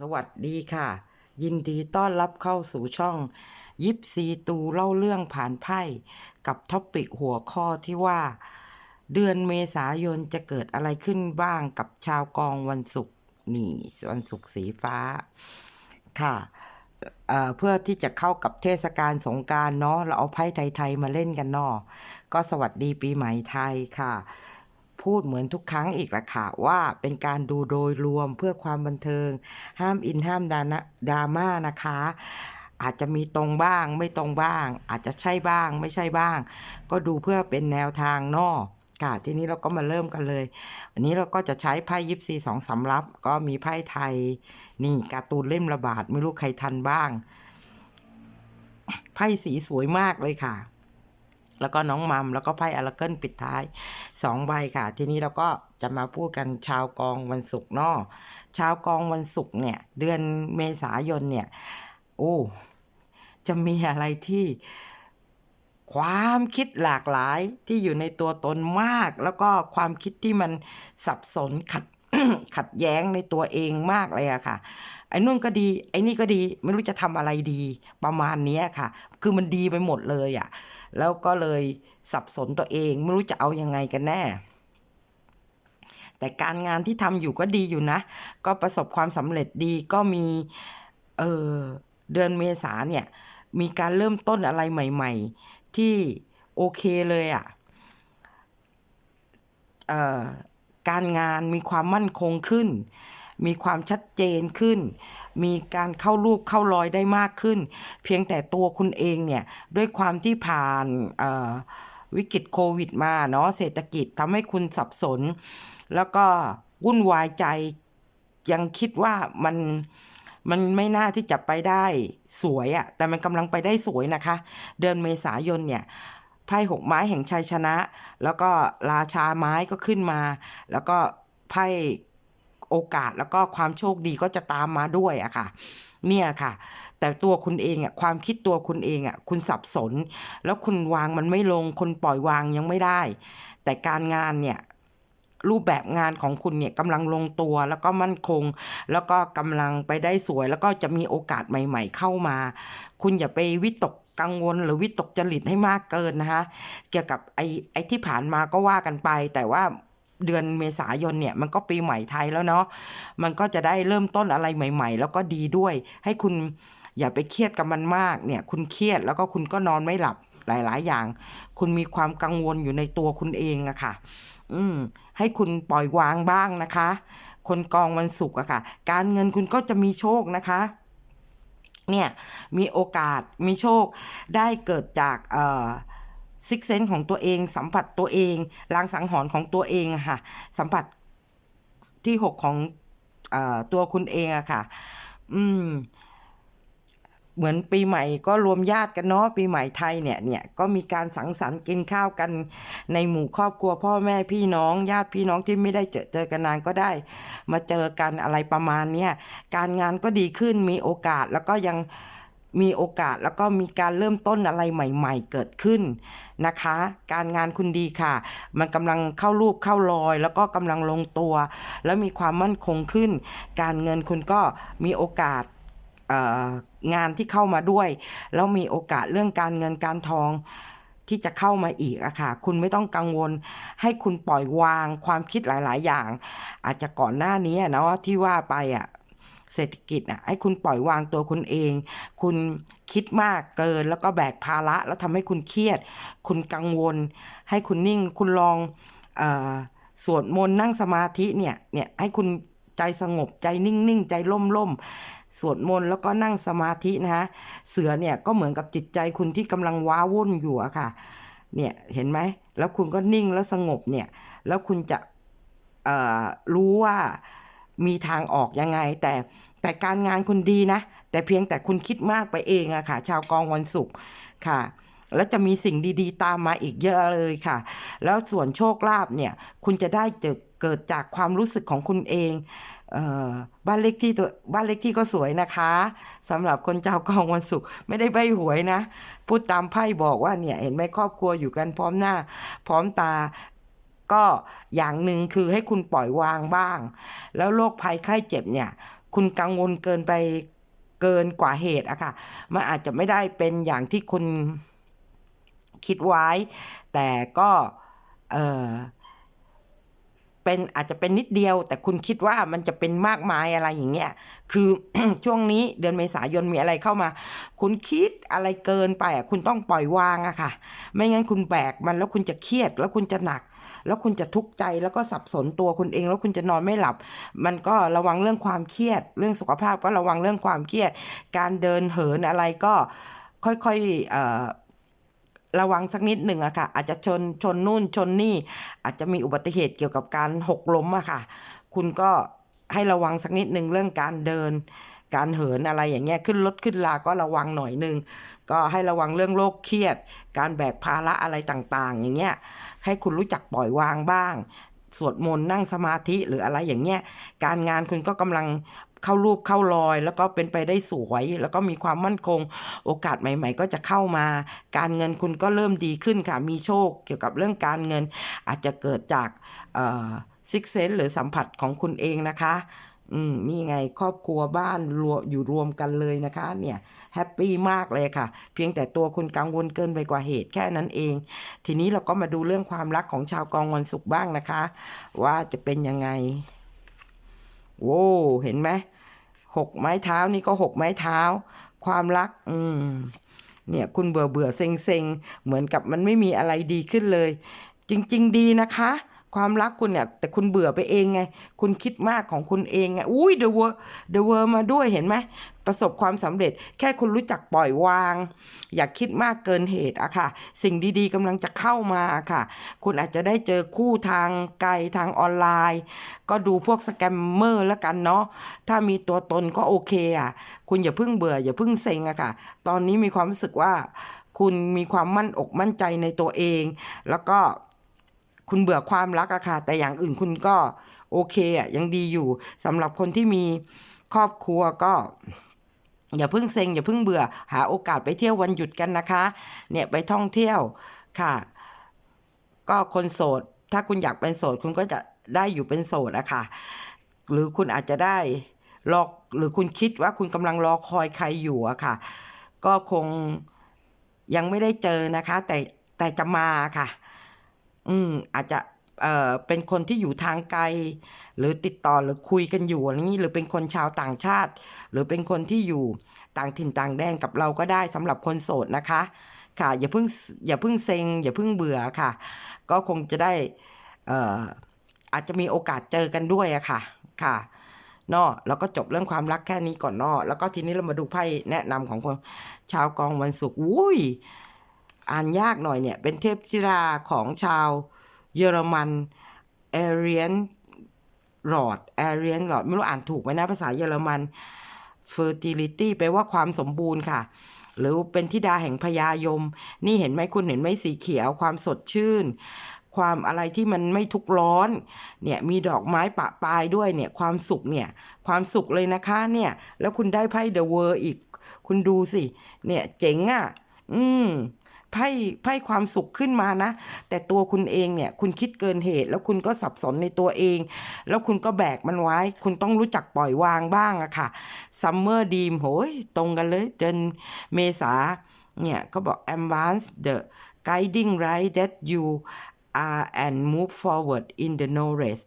สวัสดีค่ะ ยินดีต้อนรับเข้าสู่ช่อง ยิปซีตูเล่าเรื่องผ่านไพ่ กับท็อปิกหัวข้อที่ว่า เดือนเมษายนจะเกิดอะไรขึ้นบ้างกับชาวกองวันศุกร์นี่วันศุกร์สีฟ้าค่ะเเพื่อที่จะเข้ากับเทศกาลสงการเนาะเราเอาไพ่ไทย ๆ มาเล่นกันเนาะก็สวัสดีปีใหม่ไทยค่ะ พูดเหมือนทุกครั้งอีกละค่ะว่าเป็นการดูโดยรวมเพื่อความบันเทิง ห้ามอินห้ามดานะดราม่านะคะ อาจจะมีตรงบ้างไม่ตรงบ้าง อาจจะใช่บ้างไม่ใช่บ้าง ก็ดูเพื่อเป็นแนวทางนอกค่ะทีนี้เราก็มาเริ่มกันเลย วันนี้เราก็จะใช้ไพ่ยิปซีสองสำรับ ก็มีไพ่ไทย นี่การ์ตูนเล่มระบาด ไม่รู้ใครทันบ้าง ไพ่สีสวยมากเลยค่ะ แล้วก็น้องมัมแล้วก็ไพ่อาราเกิลปิดท้ายสองใบค่ะ ทีนี้เราก็จะมาพูดกันชาวกองวันศุกร์เนาะชาวกองวันศุกร์เนี่ย เดือนเมษายนเนี่ย โอ้จะมีอะไรที่ความคิดหลากหลายที่อยู่ในตัวตนมาก แล้วก็ความคิดที่มันสับสนขัด ขัดแย้งในตัวเองมากเลยอะค่ะ ไอ้นู่นก็ดี ไอ้นี่ก็ดี ไม่รู้จะทำอะไรดีประมาณนี้ค่ะ คือมันดีไปหมดเลยอะแล้วก็เลยสับสนตัวเอง ไม่รู้จะเอายังไงกันแน่ แต่การงานที่ทำอยู่ก็ดีอยู่นะ ก็ประสบความสำเร็จดีก็มี เออเดือนเมษาเนี่ย มีการเริ่มต้นอะไรใหม่ ๆ ที่โอเคเลยอะ่ะ เอ่อ การงานมีความมั่นคงขึ้น มีความชัดเจนขึ้น มีการเข้ารูปเข้ารอยได้มากขึ้น เพียงแต่ตัวคุณเองเนี่ยด้วยความที่ผ่านวิกฤตโควิดมาเนาะเศรษฐกิจทำให้คุณสับสน แล้วก็วุ่นวายใจยังคิดว่ามันมันไม่น่าที่จะไปได้สวยอะแต่มันกำลังไปได้สวยนะคะ เดือนเมษายนเนี่ย ไพ่หกไม้แห่งชัยชนะ แล้วก็ราชาไม้ก็ขึ้นมา แล้วก็ไพ่โอกาสแล้วก็ความโชคดีก็จะตามมาด้วยอะค่ะ เนี่ยค่ะ แต่ตัวคุณเองอะความคิดตัวคุณเองอะคุณสับสน แล้วคุณวางมันไม่ลง คนปล่อยวางยังไม่ได้ แต่การงานเนี่ย รูปแบบงานของคุณเนี่ยกำลังลงตัวแล้วก็มั่นคง แล้วก็กำลังไปได้สวย แล้วก็จะมีโอกาสใหม่ ๆ เข้ามา คุณอย่าไปวิตกกังวลหรือวิตกจริตให้มากเกินนะคะเกี่ยวกับไอ้ไอ้ที่ผ่านมาก็ว่ากันไป แต่ว่าเดือนเมษายนเนี่ยมันก็ปีใหม่ไทยแล้วเนาะมันก็จะได้เริ่มต้นอะไรใหม่ ๆ แล้วก็ดีด้วย ให้คุณอย่าไปเครียดกับมันมากเนี่ย คุณเครียดแล้วก็คุณก็นอนไม่หลับหลาย ๆ อย่าง คุณมีความกังวลอยู่ในตัวคุณเองอะค่ะ อืม ให้คุณปล่อยวางบ้างนะคะ คนกองวันศุกร์อะค่ะ การเงินคุณก็จะมีโชคนะคะเนี่ยมีโอกาสมีโชคได้เกิดจากเอ่อซิกเซนของตัวเอง สัมผัสตัวเองลางสังหรณ์ของตัวเองอะค่ะ สัมผัสที่หกของออตัวคุณเองอะค่ะ อืม เหมือนปีใหม่ก็รวมญาติกันเนาะปีใหม่ไทยเนี่ยเนี่ยก็มีการสังสรรค์กินข้าวกัน ในหมู่ครอบครัวพ่อแม่พี่น้อง ญาติพี่น้องที่ไม่ได้เจอเจอกันนานก็ได้ มาเจอกันอะไรประมาณเนี้ยการงานก็ดีขึ้นมีโอกาสแล้วก็ยังมีโอกาสแล้วก็มีการเริ่มต้นอะไรใหม่ ๆ เกิดขึ้นนะคะ การงานคุณดีค่ะ มันกำลังเข้ารูปเข้ารอย แล้วก็กำลังลงตัว แล้วมีความมั่นคงขึ้น การเงินคุณก็มีโอกาส งานที่เข้ามาด้วย แล้วมีโอกาสเรื่องการเงินการทองที่จะเข้ามาอีกอะค่ะ คุณไม่ต้องกังวล ให้คุณปล่อยวางความคิดหลาย ๆ อย่าง อาจจะก่อนหน้านี้อะเนาะที่ว่าไปอะเศรษฐกิจอะให้คุณปล่อยวางตัวคุณเอง คุณคิดมากเกิน แล้วก็แบกภาระแล้วทำให้คุณเครียด คุณกังวล ให้คุณนิ่ง คุณลองอสวดมนต์นั่งสมาธิเนี่ย เนี่ยให้คุณใจสงบใจนิ่ง ๆ ใจล่มๆ สวดมนต์แล้วก็นั่งสมาธินะฮะเสือเนี่ยก็เหมือนกับจิตใจคุณที่กำลังว้าวุ่นอยู่อะค่ะ เนี่ยเห็นไหมแล้วคุณก็นิ่งแล้วสงบเนี่ย แล้วคุณจะรู้ว่ามีทางออกยังไง แต่แต่การงานคุณดีนะ แต่เพียงแต่คุณคิดมากไปเองอะค่ะ ชาวกองวันศุกร์ค่ะแล้วจะมีสิ่งดีๆ ตามมาอีกเยอะเลยค่ะ แล้วส่วนโชคลาภเนี่ย คุณจะได้เจอเกิดจากความรู้สึกของคุณเอง บ้านเลขที่ตัวบ้านเลขที่ก็สวยนะคะสำหรับคนเจ้ากองวันศุกร์ไม่ได้ใบหวยนะ พูดตามไพ่บอกว่าเนี่ย เห็นไหมครอบครัวอยู่กันพร้อมหน้า พร้อมตาก็อย่างหนึ่งคือให้คุณปล่อยวางบ้าง แล้วโรคภัยไข้เจ็บเนี่ย คุณกังวลเกินไปเกินกว่าเหตุอะค่ะ มันอาจจะไม่ได้เป็นอย่างที่คุณคิดไว้ แต่ก็เออ เป็นอาจจะเป็นนิดเดียว แต่คุณคิดว่ามันจะเป็นมากมายอะไรอย่างเงี้ยคือช่วงนี้เดือนเมษายนมีอะไรเข้ามา คุณคิดอะไรเกินไปคุณต้องปล่อยวางอะค่ะ ไม่งั้นคุณแบกมันแล้วคุณจะเครียด แล้วคุณจะหนัก แล้วคุณจะทุกข์ใจแล้วก็สับสนตัวคุณเอง แล้วคุณจะนอนไม่หลับ มันก็ระวังเรื่องความเครียด เรื่องสุขภาพก็ระวังเรื่องความเครียด การเดินเหินอะไรก็ค่อยๆเอ่อ ระวังสักนิดหนึ่งอะค่ะ อาจจะชนชนนู่นชนนี่ อาจจะมีอุบัติเหตุเกี่ยวกับการหกล้มอะค่ะ คุณก็ให้ระวังสักนิดหนึ่งเรื่องการเดิน การเหินอะไรอย่างเงี้ยขึ้นรถขึ้นลาก็ระวังหน่อยหนึ่งก็ให้ระวังเรื่องโรคเครียด การแบกภาระอะไรต่างๆ อย่างเงี้ยให้คุณรู้จักปล่อยวางบ้าง สวดมนต์นั่งสมาธิหรืออะไรอย่างเงี้ยการงานคุณก็กำลังเข้ารูปเข้ารอย แล้วก็เป็นไปได้สวย แล้วก็มีความมั่นคง โอกาสใหม่ ๆ ก็จะเข้ามา การเงินคุณก็เริ่มดีขึ้นค่ะ มีโชคเกี่ยวกับเรื่องการเงิน อาจจะเกิดจากซิกเซนหรือสัมผัสของคุณเองนะคะ อืมนี่ไงครอบครัวบ้านรวมอยู่รวมกันเลยนะคะ เนี่ยแฮปปี้มากเลยค่ะ เพียงแต่ตัวคุณกังวลเกินไปกว่าเหตุแค่นั้นเอง ทีนี้เราก็มาดูเรื่องความรักของชาวกองวันศุกร์บ้างนะคะ ว่าจะเป็นยังไงโว้เห็นไหมหกไม้เท้านี่ก็หกไม้เท้า ความรัก อืม เนี่ยคุณเบื่อเบื่อเซ็งเซ็งเหมือนกับมันไม่มีอะไรดีขึ้นเลย จริง ๆ ดีนะคะ ความรักคุณเนี่ย แต่คุณเบื่อไปเองไง คุณคิดมากของคุณเองไงอุ้ยเดอะเวอร์เดอะเวอร์มาด้วยเห็นไหมประสบความสำเร็จ แค่คุณรู้จักปล่อยวาง อย่าคิดมากเกินเหตุอะค่ะ สิ่งดีๆกำลังจะเข้ามาค่ะ คุณอาจจะได้เจอคู่ทางไกลทางออนไลน์ ก็ดูพวกสแกมเมอร์แล้วกันเนาะถ้ามีตัวตนก็โอเคอะคุณอย่าเพิ่งเบื่อ อย่าเพิ่งเซ็งอะค่ะ ตอนนี้มีความรู้สึกว่า คุณมีความมั่นอกมั่นใจในตัวเอง แล้วก็ คุณเบื่อความรักอะค่ะ แต่อย่างอื่นคุณก็โอเคอะยังดีอยู่สำหรับคนที่มีครอบครัวก็อย่าเพิ่งเซ็งอย่าเพิ่งเบื่อ หาโอกาสไปเที่ยววันหยุดกันนะคะ เนี่ยไปท่องเที่ยวค่ะ ก็คนโสด ถ้าคุณอยากเป็นโสด คุณก็จะได้อยู่เป็นโสดอะค่ะ หรือคุณอาจจะได้รอหรือคุณคิดว่าคุณกำลังรอคอยใครอยู่อะค่ะ ก็คงยังไม่ได้เจอนะคะ แต่แต่จะมาค่ะ อืมอาจจะเอ่อเป็นคนที่อยู่ทางไกล หรือติดต่อหรือคุยกันอยู่อะไรอย่างนี้หรือเป็นคนชาวต่างชาติ หรือเป็นคนที่อยู่ต่างถิ่นต่างแดนกับเราก็ได้สำหรับคนโสดนะคะ ค่ะ อย่าเพิ่งอย่าเพิ่งเซ็ง อย่าเพิ่งเบื่อค่ะ ก็คงจะได้เอ่ออาจจะมีโอกาสเจอกันด้วยอะค่ะค่ะนาะแล้วก็จบเรื่องความรักแค่นี้ก่อนนาะแล้วก็ทีนี้เรามาดูไพ่แนะนำของคนชาวกองวันศุกร์อุ้ย อ่านยากหน่อยเนี่ย เป็นเทพธิราของชาวเยอรมันเอเรียนหลอดเอเรียนหลอดไม่รู้อ่านถูกไหมนะภาษาเยอรมัน fertility แปลว่าความสมบูรณ์ค่ะ หรือเป็นธิดาแห่งพญายม นี่เห็นไหมคุณเห็นไหมสีเขียวความสดชื่น ความอะไรที่มันไม่ทุกร้อน เนี่ยมีดอกไม้ปะปลายด้วยเนี่ยความสุขเนี่ยความสุขเลยนะคะเนี่ย แล้วคุณได้ไพ่เดอะเวอร์อีก คุณดูสิ เนี่ยเจ๋งอะ่ะ อืม ไพ่ไพ่ความสุขขึ้นมานะ แต่ตัวคุณเองเนี่ย คุณคิดเกินเหตุ แล้วคุณก็สับสนในตัวเอง แล้วคุณก็แบกมันไว้ คุณต้องรู้จักปล่อยวางบ้างอะค่ะซัมเมอร์ดีมโหยตรงกันเลยเดือนเมษาเนี่ยเขาบอก advance the guiding right that you are and move forward in the knowledge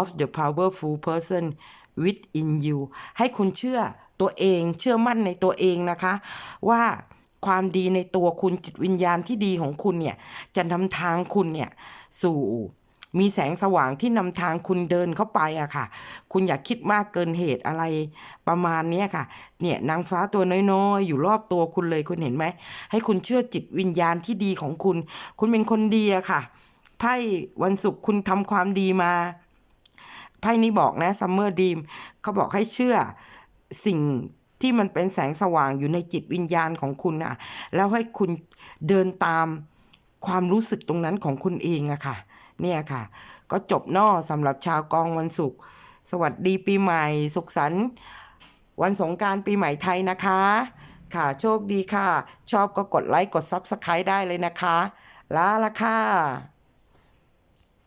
of the powerful person within you ให้คุณเชื่อตัวเองเชื่อมั่นในตัวเองนะคะ ว่า ความดีในตัวคุณจิตวิญญาณที่ดีของคุณเนี่ย จะนำทางคุณเนี่ย สู่มีแสงสว่างที่นำทางคุณเดินเข้าไปอะค่ะ คุณอย่าคิดมากเกินเหตุอะไรประมาณนี้ค่ะ เนี่ยนางฟ้าตัวน้อยๆ อยู่รอบตัวคุณเลยคุณเห็นไหม ให้คุณเชื่อจิตวิญญาณที่ดีของคุณ คุณเป็นคนดีอะค่ะ ไพ่วันศุกร์คุณทำความดีมา ไพ่นี้บอกนะซัมเมอร์ดีมเขาบอกให้เชื่อสิ่ง ที่มันเป็นแสงสว่างอยู่ในจิตวิญญาณของคุณน่ะแล้วให้คุณเดินตามความรู้สึกตรงนั้นของคุณเองอะค่ะ เนี่ยค่ะ ก็จบนอสำหรับชาวกองวันศุกร์สวัสดีปีใหม่ สุขสันต์วันสงการปีใหม่ไทยนะคะ ค่ะโชคดีค่ะ ชอบก็กดไลค์กด Subscribe ได้เลยนะคะลาละค่ะ